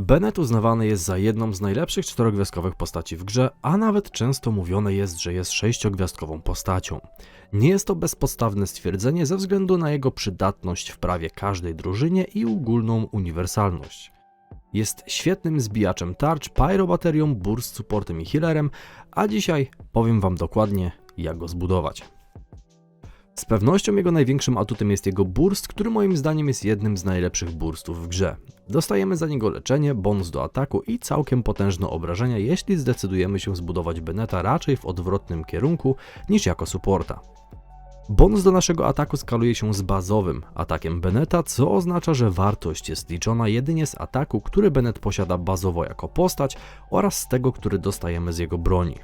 Bennett uznawany jest za jedną z najlepszych czterogwiazdkowych postaci w grze, a nawet często mówione jest, że jest sześciogwiazdkową postacią. Nie jest to bezpodstawne stwierdzenie ze względu na jego przydatność w prawie każdej drużynie i ogólną uniwersalność. Jest świetnym zbijaczem tarcz, pyrobaterią, burst supportem i healerem, a dzisiaj powiem wam dokładnie jak go zbudować. Z pewnością jego największym atutem jest jego burst, który moim zdaniem jest jednym z najlepszych burstów w grze. Dostajemy za niego leczenie, bonus do ataku i całkiem potężne obrażenia, jeśli zdecydujemy się zbudować Beneta raczej w odwrotnym kierunku niż jako supporta. Bonus do naszego ataku skaluje się z bazowym atakiem Beneta, co oznacza, że wartość jest liczona jedynie z ataku, który Bennett posiada bazowo jako postać oraz z tego, który dostajemy z jego broni.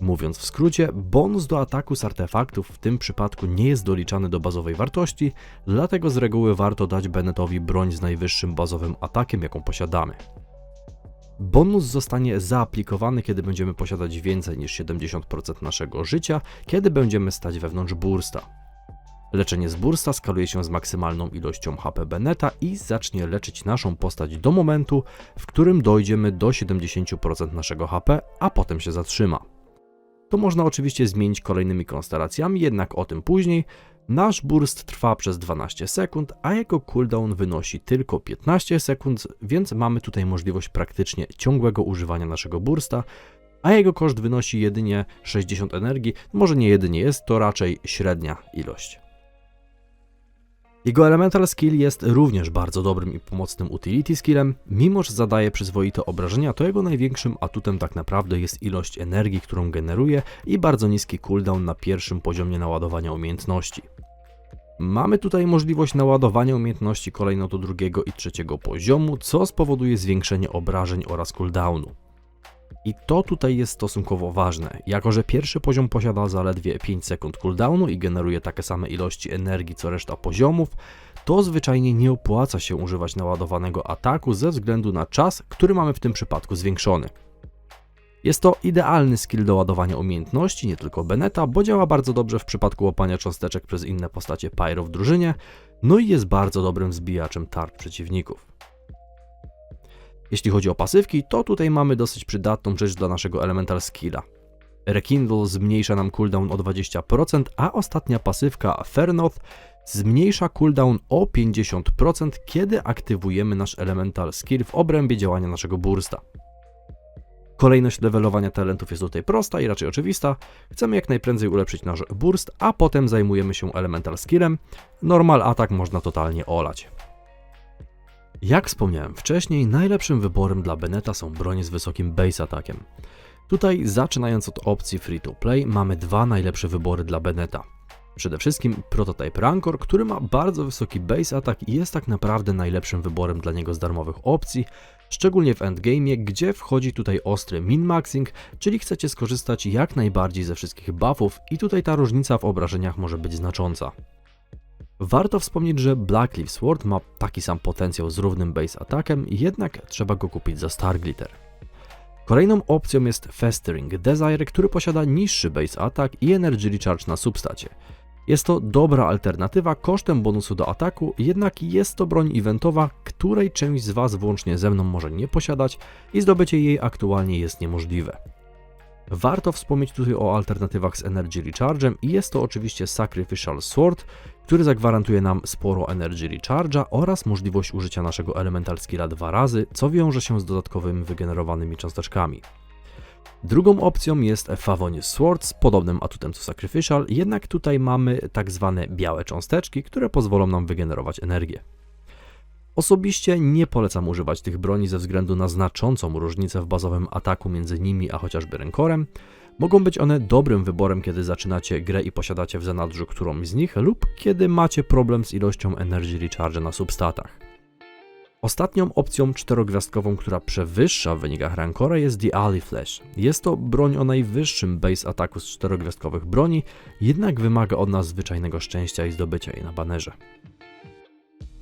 Mówiąc w skrócie, bonus do ataku z artefaktów w tym przypadku nie jest doliczany do bazowej wartości, dlatego z reguły warto dać Bennettowi broń z najwyższym bazowym atakiem, jaką posiadamy. Bonus zostanie zaaplikowany, kiedy będziemy posiadać więcej niż 70% naszego życia, kiedy będziemy stać wewnątrz bursta. Leczenie z bursta skaluje się z maksymalną ilością HP Beneta i zacznie leczyć naszą postać do momentu, w którym dojdziemy do 70% naszego HP, a potem się zatrzyma. To można oczywiście zmienić kolejnymi konstelacjami, jednak o tym później. Nasz burst trwa przez 12 sekund, a jego cooldown wynosi tylko 15 sekund, więc mamy tutaj możliwość praktycznie ciągłego używania naszego bursta, a jego koszt wynosi jedynie 60 energii, może nie jedynie jest to raczej średnia ilość. Jego Elemental Skill jest również bardzo dobrym i pomocnym utility skillem. Mimo, że zadaje przyzwoite obrażenia, to jego największym atutem tak naprawdę jest ilość energii, którą generuje i bardzo niski cooldown na pierwszym poziomie naładowania umiejętności. Mamy tutaj możliwość naładowania umiejętności kolejno do drugiego i trzeciego poziomu, co spowoduje zwiększenie obrażeń oraz cooldownu. I to tutaj jest stosunkowo ważne, jako że pierwszy poziom posiada zaledwie 5 sekund cooldownu i generuje takie same ilości energii co reszta poziomów, to zwyczajnie nie opłaca się używać naładowanego ataku ze względu na czas, który mamy w tym przypadku zwiększony. Jest to idealny skill do ładowania umiejętności, nie tylko Beneta, bo działa bardzo dobrze w przypadku łapania cząsteczek przez inne postacie Pyro w drużynie, no i jest bardzo dobrym zbijaczem tarcz przeciwników. Jeśli chodzi o pasywki, to tutaj mamy dosyć przydatną rzecz dla naszego Elemental Skilla. Rekindle zmniejsza nam cooldown o 20%, a ostatnia pasywka Fernoth zmniejsza cooldown o 50%, kiedy aktywujemy nasz Elemental Skill w obrębie działania naszego bursta. Kolejność levelowania talentów jest tutaj prosta i raczej oczywista. Chcemy jak najprędzej ulepszyć nasz burst, a potem zajmujemy się Elemental Skillem. Normal atak można totalnie olać. Jak wspomniałem wcześniej, najlepszym wyborem dla Beneta są bronie z wysokim base atakiem. Tutaj, zaczynając od opcji free to play, mamy dwa najlepsze wybory dla Beneta. Przede wszystkim Prototype Rancor, który ma bardzo wysoki base atak i jest tak naprawdę najlepszym wyborem dla niego z darmowych opcji, szczególnie w endgame, gdzie wchodzi tutaj ostry min-maxing, czyli chcecie skorzystać jak najbardziej ze wszystkich buffów i tutaj ta różnica w obrażeniach może być znacząca. Warto wspomnieć, że Blackleaf Sword ma taki sam potencjał z równym base atakiem, jednak trzeba go kupić za Star Glitter. Kolejną opcją jest Festering Desire, który posiada niższy base atak i Energy Recharge na substacie. Jest to dobra alternatywa kosztem bonusu do ataku, jednak jest to broń eventowa, której część z Was włącznie ze mną może nie posiadać i zdobycie jej aktualnie jest niemożliwe. Warto wspomnieć tutaj o alternatywach z Energy Recharge'em i jest to oczywiście Sacrificial Sword, który zagwarantuje nam sporo Energy Recharge'a oraz możliwość użycia naszego Elemental Skilla dwa razy, co wiąże się z dodatkowymi wygenerowanymi cząsteczkami. Drugą opcją jest Favonius Sword z podobnym atutem co Sacrificial, jednak tutaj mamy tak zwane białe cząsteczki, które pozwolą nam wygenerować energię. Osobiście nie polecam używać tych broni ze względu na znaczącą różnicę w bazowym ataku między nimi a chociażby rękorem. Mogą być one dobrym wyborem, kiedy zaczynacie grę i posiadacie w zanadrzu którąś z nich, lub kiedy macie problem z ilością Energy Recharge na substatach. Ostatnią opcją czterogwiazdkową, która przewyższa w wynikach Rancora jest The Ali Flash. Jest to broń o najwyższym base ataku z czterogwiazdkowych broni, jednak wymaga od nas zwyczajnego szczęścia i zdobycia jej na banerze.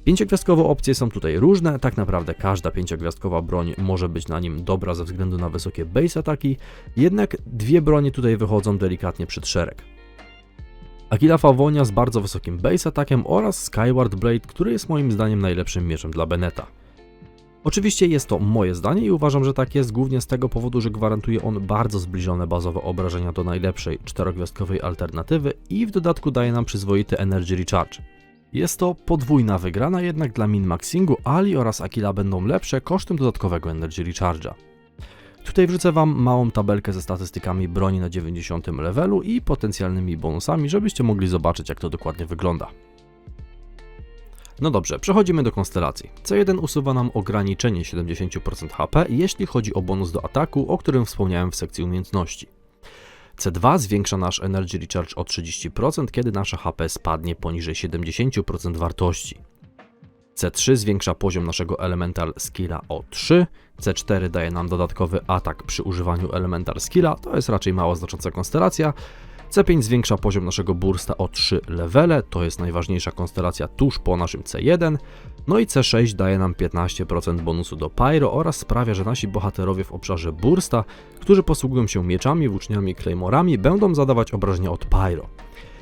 Pięciogwiazdkowe opcje są tutaj różne, tak naprawdę każda pięciogwiazdkowa broń może być na nim dobra ze względu na wysokie base ataki, jednak dwie bronie tutaj wychodzą delikatnie przed szereg. Aquila Favonia z bardzo wysokim base atakiem oraz Skyward Blade, który jest moim zdaniem najlepszym mieczem dla Beneta. Oczywiście jest to moje zdanie i uważam, że tak jest głównie z tego powodu, że gwarantuje on bardzo zbliżone bazowe obrażenia do najlepszej czterogwiazdkowej alternatywy i w dodatku daje nam przyzwoity Energy Recharge. Jest to podwójna wygrana, jednak dla min-maxingu Ali oraz Akila będą lepsze kosztem dodatkowego Energy Recharge'a. Tutaj wrzucę Wam małą tabelkę ze statystykami broni na 90 levelu i potencjalnymi bonusami, żebyście mogli zobaczyć jak to dokładnie wygląda. No dobrze, przechodzimy do konstelacji. C1 usuwa nam ograniczenie 70% HP, jeśli chodzi o bonus do ataku, o którym wspomniałem w sekcji umiejętności. C2 zwiększa nasz Energy Recharge o 30%, kiedy nasza HP spadnie poniżej 70% wartości. C3 zwiększa poziom naszego Elemental Skilla o 3, C4 daje nam dodatkowy atak przy używaniu Elemental Skilla, to jest raczej mało znacząca konstelacja. C5 zwiększa poziom naszego bursta o 3 levele, to jest najważniejsza konstelacja tuż po naszym C1. No i C6 daje nam 15% bonusu do Pyro oraz sprawia, że nasi bohaterowie w obszarze bursta, którzy posługują się mieczami, włóczniami, claymorami, będą zadawać obrażenia od Pyro.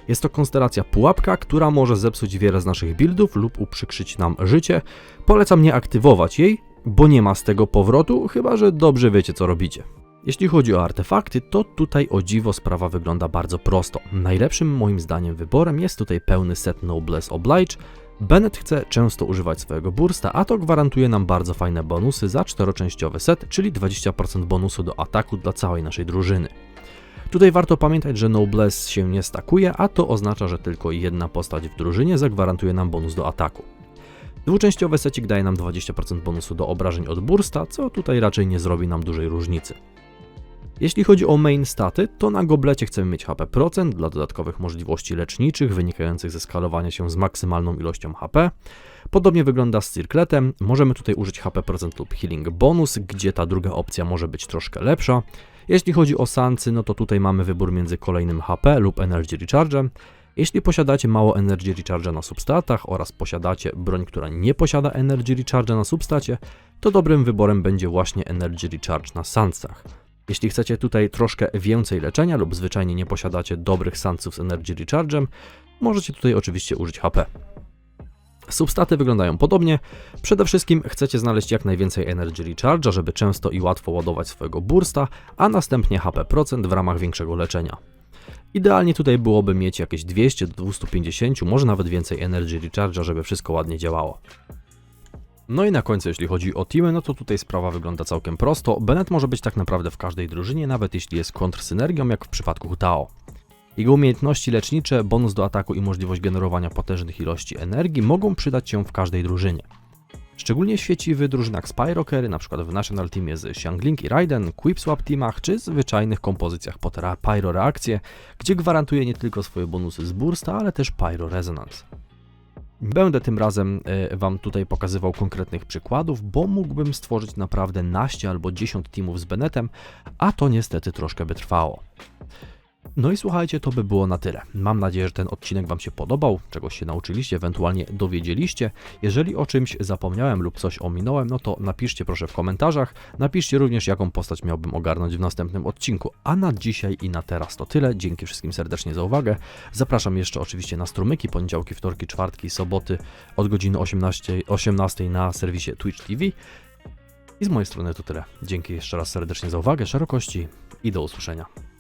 Jest to konstelacja pułapka, która może zepsuć wiele z naszych buildów lub uprzykrzyć nam życie. Polecam nie aktywować jej, bo nie ma z tego powrotu, chyba że dobrze wiecie co robicie. Jeśli chodzi o artefakty, to tutaj o dziwo sprawa wygląda bardzo prosto. Najlepszym moim zdaniem wyborem jest tutaj pełny set Noblesse Oblige. Bennett chce często używać swojego bursta, a to gwarantuje nam bardzo fajne bonusy za czteroczęściowy set, czyli 20% bonusu do ataku dla całej naszej drużyny. Tutaj warto pamiętać, że Noblesse się nie stakuje, a to oznacza, że tylko jedna postać w drużynie zagwarantuje nam bonus do ataku. Dwuczęściowy secik daje nam 20% bonusu do obrażeń od bursta, co tutaj raczej nie zrobi nam dużej różnicy. Jeśli chodzi o main staty, to na goblecie chcemy mieć HP procent dla dodatkowych możliwości leczniczych wynikających ze skalowania się z maksymalną ilością HP. Podobnie wygląda z cirkletem. Możemy tutaj użyć HP procent lub healing bonus, gdzie ta druga opcja może być troszkę lepsza. Jeśli chodzi o sancy, no to tutaj mamy wybór między kolejnym HP lub Energy Recharge'em. Jeśli posiadacie mało Energy Recharge'a na substatach oraz posiadacie broń, która nie posiada Energy Recharge'a na substacie, to dobrym wyborem będzie właśnie Energy Recharge na sancach. Jeśli chcecie tutaj troszkę więcej leczenia lub zwyczajnie nie posiadacie dobrych sanców z Energy Recharge'em, możecie tutaj oczywiście użyć HP. Substaty wyglądają podobnie. Przede wszystkim chcecie znaleźć jak najwięcej Energy Recharge'a, żeby często i łatwo ładować swojego bursta, a następnie HP procent w ramach większego leczenia. Idealnie tutaj byłoby mieć jakieś 200 do 250, może nawet więcej Energy Recharge'a, żeby wszystko ładnie działało. No i na końcu, jeśli chodzi o teamy, no to tutaj sprawa wygląda całkiem prosto. Bennett może być tak naprawdę w każdej drużynie, nawet jeśli jest kontrsynergią, jak w przypadku Hutao. Jego umiejętności lecznicze, bonus do ataku i możliwość generowania potężnych ilości energii mogą przydać się w każdej drużynie. Szczególnie świeci w drużynach Spyrokery, np. w National Teamie z Xiangling i Raiden, Quipswap Teamach czy zwyczajnych kompozycjach pod Pyro Reakcję, gdzie gwarantuje nie tylko swoje bonusy z bursta, ale też Pyro Resonance. Będę tym razem e, Wam tutaj pokazywał konkretnych przykładów, bo mógłbym stworzyć naprawdę naście albo 10 teamów z Bennettem, a to niestety troszkę by trwało. No i słuchajcie, to by było na tyle. Mam nadzieję, że ten odcinek Wam się podobał, czegoś się nauczyliście, ewentualnie dowiedzieliście. Jeżeli o czymś zapomniałem lub coś ominąłem, no to napiszcie proszę w komentarzach. Napiszcie również, jaką postać miałbym ogarnąć w następnym odcinku. A na dzisiaj i na teraz to tyle. Dzięki wszystkim serdecznie za uwagę. Zapraszam jeszcze oczywiście na strumyki, poniedziałki, wtorki, czwartki, soboty od godziny 18, 18 na serwisie Twitch TV. I z mojej strony to tyle. Dzięki jeszcze raz serdecznie za uwagę, szerokości i do usłyszenia.